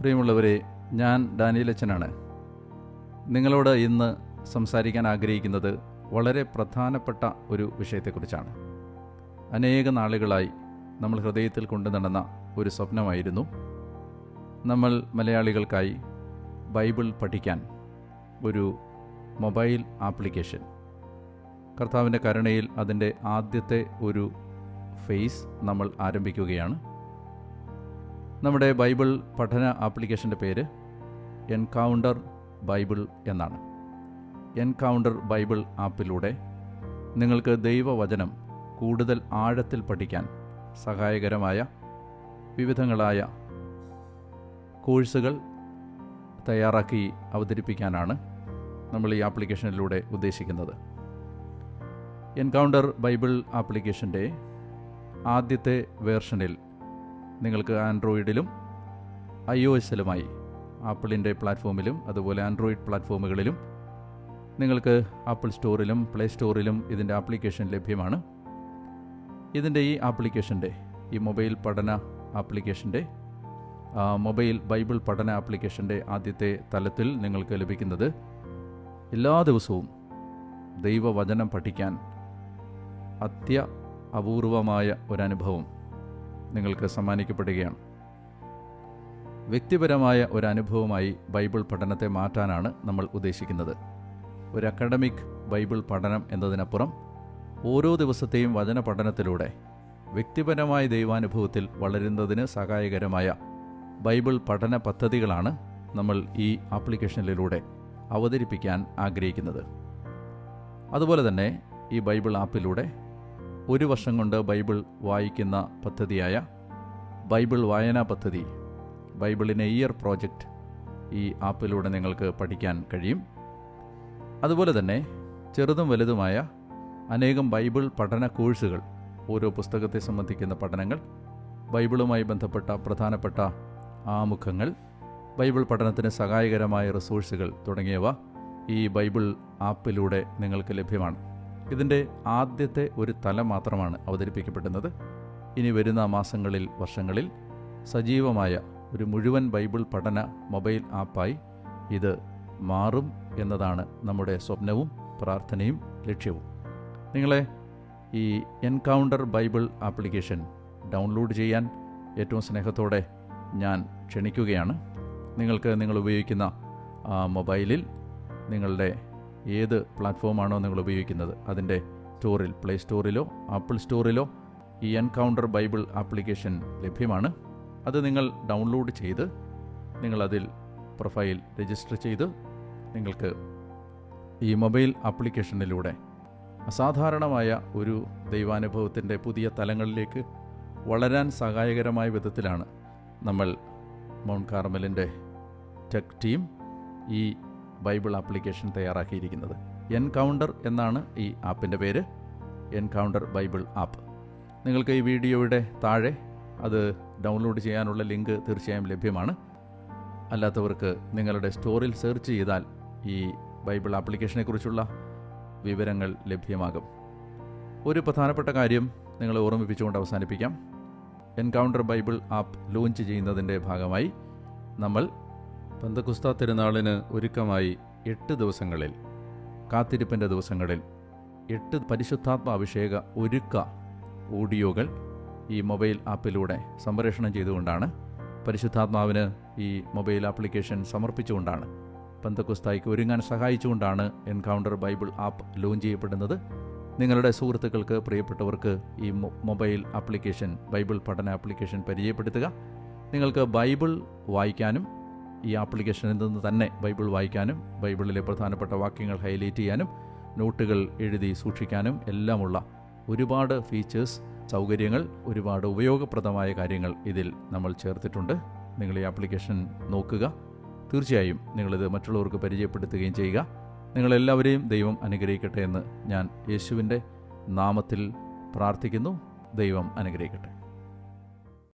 പ്രിയമുള്ളവരെ ഞാൻ ഡാനിയലച്ചനാണ് നിങ്ങളോട് ഇന്ന് സംസാരിക്കാൻ ആഗ്രഹിക്കുന്നത് വളരെ പ്രധാനപ്പെട്ട ഒരു വിഷയത്തെക്കുറിച്ചാണ്. അനേക നാളുകളായി നമ്മൾ ഹൃദയത്തിൽ കൊണ്ടു നടന്ന ഒരു സ്വപ്നമായിരുന്നു. നമ്മൾ മലയാളികൾക്കായി ബൈബിൾ പഠിക്കാൻ ഒരു മൊബൈൽ ആപ്ലിക്കേഷൻ. കർത്താവിന്റെ കരുണയിൽ അതിന്റെ ആദ്യത്തെ ഒരു ഫേസ് നമ്മൾ ആരംഭിക്കുകയാണ്. നമ്മുടെ ബൈബിൾ പഠന ആപ്ലിക്കേഷന്റെ പേര് എൻകൗണ്ടർ ബൈബിൾ എന്നാണ്. എൻകൗണ്ടർ ബൈബിൾ ആപ്പിലൂടെ നിങ്ങൾക്ക് ദൈവവചനം കൂടുതൽ ആഴത്തിൽ പഠിക്കാൻ സഹായകരമായ വിവിധങ്ങളായ കോഴ്സുകൾ തയ്യാറാക്കി അവതരിപ്പിക്കാനാണ് നമ്മൾ ഈ ആപ്ലിക്കേഷനിലൂടെ ഉദ്ദേശിക്കുന്നത്. എൻകൗണ്ടർ ബൈബിൾ ആപ്ലിക്കേഷന്റെ ആദ്യത്തെ വേർഷനിൽ നിങ്ങൾക്ക് ആൻഡ്രോയിഡിലും ഐ ഒ എസിലുമായി ആപ്പിളിന്റെ പ്ലാറ്റ്ഫോമിലും അതുപോലെ ആൻഡ്രോയിഡ് പ്ലാറ്റ്ഫോമുകളിലും നിങ്ങൾക്ക് ആപ്പിൾ സ്റ്റോറിലും പ്ലേ സ്റ്റോറിലും ഇതിന്റെ ആപ്ലിക്കേഷൻ ലഭ്യമാണ്. ഇതിന്റെ ഈ ആപ്ലിക്കേഷന്റെ ഈ മൊബൈൽ പഠന ആപ്ലിക്കേഷന്റെ മൊബൈൽ ബൈബിൾ പഠന ആപ്ലിക്കേഷന്റെ ആദ്യത്തെ തലത്തിൽ നിങ്ങൾക്ക് ലഭിക്കുന്നത് എല്ലാ ദിവസവും ദൈവവചനം പഠിക്കാൻ അത്യ അപൂർവമായ ഒരനുഭവം. നിങ്ങൾക്ക് സമ്മാനിക്കപ്പെടുകയാണ്. വ്യക്തിപരമായ ഒരു അനുഭവമായി ബൈബിൾ പഠനത്തെ മാറ്റാനാണ് നമ്മൾ ഉദ്ദേശിക്കുന്നത്. ഒരു അക്കാഡമിക് ബൈബിൾ പഠനം എന്നതിനപ്പുറം ഓരോ ദിവസത്തെയും വചന പഠനത്തിലൂടെ വ്യക്തിപരമായ ദൈവാനുഭവത്തിൽ വളരുന്നതിന് സഹായകരമായ ബൈബിൾ പഠന പദ്ധതികളാണ് നമ്മൾ ഈ ആപ്ലിക്കേഷനിലൂടെ അവതരിപ്പിക്കാൻ ആഗ്രഹിക്കുന്നത്. അതുപോലെ തന്നെ ഈ ബൈബിൾ ആപ്പിലൂടെ ഒരു വർഷം കൊണ്ട് ബൈബിൾ വായിക്കുന്ന പദ്ധതിയായ ബൈബിൾ വായനാ പദ്ധതി ബൈബിളിനെ ഇയർ പ്രോജക്റ്റ് ഈ ആപ്പിലൂടെ നിങ്ങൾക്ക് പഠിക്കാൻ കഴിയും. അതുപോലെ തന്നെ ചെറുതും വലുതുമായ അനേകം ബൈബിൾ പഠന കോഴ്സുകൾ ഓരോ പുസ്തകത്തെ സംബന്ധിക്കുന്ന പഠനങ്ങൾ ബൈബിളുമായി ബന്ധപ്പെട്ട പ്രധാനപ്പെട്ട ആമുഖങ്ങൾ ബൈബിൾ പഠനത്തിന് സഹായകരമായ റിസോഴ്സുകൾ തുടങ്ങിയവ ഈ ബൈബിൾ ആപ്പിലൂടെ നിങ്ങൾക്ക് ലഭ്യമാണ്. ഇതിന്റെ ആദ്യത്തെ ഒരു തല മാത്രമാണ് അവതരിപ്പിക്കപ്പെടുന്നത്. ഇനി വരുന്ന മാസങ്ങളിൽ വർഷങ്ങളിൽ സജീവമായ ഒരു മുഴുവൻ ബൈബിൾ പഠന മൊബൈൽ ആപ്പായി ഇത് മാറും എന്നതാണ് നമ്മുടെ സ്വപ്നവും പ്രാർത്ഥനയും ലക്ഷ്യവും. നിങ്ങളെ ഈ എൻകൗണ്ടർ ബൈബിൾ ആപ്ലിക്കേഷൻ ഡൗൺലോഡ് ചെയ്യാൻ ഏറ്റവും സ്നേഹത്തോടെ ഞാൻ ക്ഷണിക്കുകയാണ്. നിങ്ങൾക്ക് നിങ്ങൾ ഉപയോഗിക്കുന്ന മൊബൈലിൽ നിങ്ങളുടെ ഏത് പ്ലാറ്റ്ഫോമാണോ നിങ്ങൾ ഉപയോഗിക്കുന്നത്? അതിന്റെ സ്റ്റോറിൽ പ്ലേ സ്റ്റോറിലോ ആപ്പിൾ സ്റ്റോറിലോ ഈ എൻകൗണ്ടർ ബൈബിൾ ആപ്ലിക്കേഷൻ ലഭ്യമാണ്. അത് നിങ്ങൾ ഡൗൺലോഡ് ചെയ്ത് നിങ്ങളതിൽ പ്രൊഫൈൽ രജിസ്റ്റർ ചെയ്ത് നിങ്ങൾക്ക് ഈ മൊബൈൽ ആപ്ലിക്കേഷനിലൂടെ അസാധാരണമായ ഒരു ദൈവാനുഭവത്തിന്റെ പുതിയ തലങ്ങളിലേക്ക് വളരാൻ സഹായകരമായ വിധത്തിലാണ് നമ്മൾ മൗണ്ട് കാർമലിന്റെ ടെക് ടീം ഈ ബൈബിൾ ആപ്ലിക്കേഷൻ തയ്യാറാക്കിയിരിക്കുന്നത്. എൻകൗണ്ടർ എന്നാണ് ഈ ആപ്പിന്റെ പേര്. Encounter Bible app. നിങ്ങൾക്ക് ഈ വീഡിയോയുടെ താഴെ അത് ഡൗൺലോഡ് ചെയ്യാനുള്ള ലിങ്ക് തീർച്ചയായും ലഭ്യമാണ്. അല്ലാത്തവർക്ക് നിങ്ങളുടെ സ്റ്റോറിൽ സെർച്ച് ചെയ്താൽ ഈ ബൈബിൾ ആപ്ലിക്കേഷനെക്കുറിച്ചുള്ള വിവരങ്ങൾ ലഭ്യമാകും. ഒരു പ്രധാനപ്പെട്ട കാര്യം നിങ്ങളെ ഓർമ്മിപ്പിച്ചുകൊണ്ട് അവസാനിപ്പിക്കാം. എൻകൗണ്ടർ ബൈബിൾ ആപ്പ് ലോഞ്ച് ചെയ്യുന്നതിന്റെ ഭാഗമായി നമ്മൾ പന്തകുസ്ത തിരുനാളിന് ഒരുക്കമായി എട്ട് ദിവസങ്ങളിൽ കാത്തിരിപ്പിന്റെ ദിവസങ്ങളിൽ എട്ട് പരിശുദ്ധാത്മ അഭിഷേക ഒരുക്ക ഓഡിയോകൾ ഈ മൊബൈൽ ആപ്പിലൂടെ സംപ്രേഷണം ചെയ്തുകൊണ്ടാണ് പരിശുദ്ധാത്മാവിന് ഈ മൊബൈൽ ആപ്ലിക്കേഷൻ സമർപ്പിച്ചുകൊണ്ടാണ് പന്തക്കുസ്തായിക്ക് ഒരുങ്ങാൻ സഹായിച്ചുകൊണ്ടാണ് എൻകൗണ്ടർ ബൈബിൾ ആപ്പ് ലോഞ്ച് ചെയ്യപ്പെടുന്നത്. നിങ്ങളുടെ സുഹൃത്തുക്കൾക്ക് പ്രിയപ്പെട്ടവർക്ക് ഈ മൊബൈൽ ആപ്ലിക്കേഷൻ ബൈബിൾ പഠന ആപ്ലിക്കേഷൻ പരിചയപ്പെടുത്തുക. നിങ്ങൾക്ക് ബൈബിൾ വായിക്കാനും ഈ ആപ്ലിക്കേഷനിൽ നിന്ന് തന്നെ ബൈബിൾ വായിക്കാനും ബൈബിളിലെ പ്രധാനപ്പെട്ട വാക്യങ്ങൾ ഹൈലൈറ്റ് ചെയ്യാനും നോട്ടുകൾ എഴുതി സൂക്ഷിക്കാനും എല്ലാമുള്ള ഒരുപാട് ഫീച്ചേഴ്സ് സൗകര്യങ്ങൾ ഒരുപാട് ഉപയോഗപ്രദമായ കാര്യങ്ങൾ ഇതിൽ നമ്മൾ ചേർത്തിട്ടുണ്ട്. നിങ്ങൾ ഈ ആപ്ലിക്കേഷൻ നോക്കുക. തീർച്ചയായും നിങ്ങളിത് മറ്റുള്ളവർക്ക് പരിചയപ്പെടുത്തുകയും ചെയ്യുക. നിങ്ങളെല്ലാവരെയും ദൈവം അനുഗ്രഹിക്കട്ടെ എന്ന് ഞാൻ യേശുവിന്റെ നാമത്തിൽ പ്രാർത്ഥിക്കുന്നു. ദൈവം അനുഗ്രഹിക്കട്ടെ.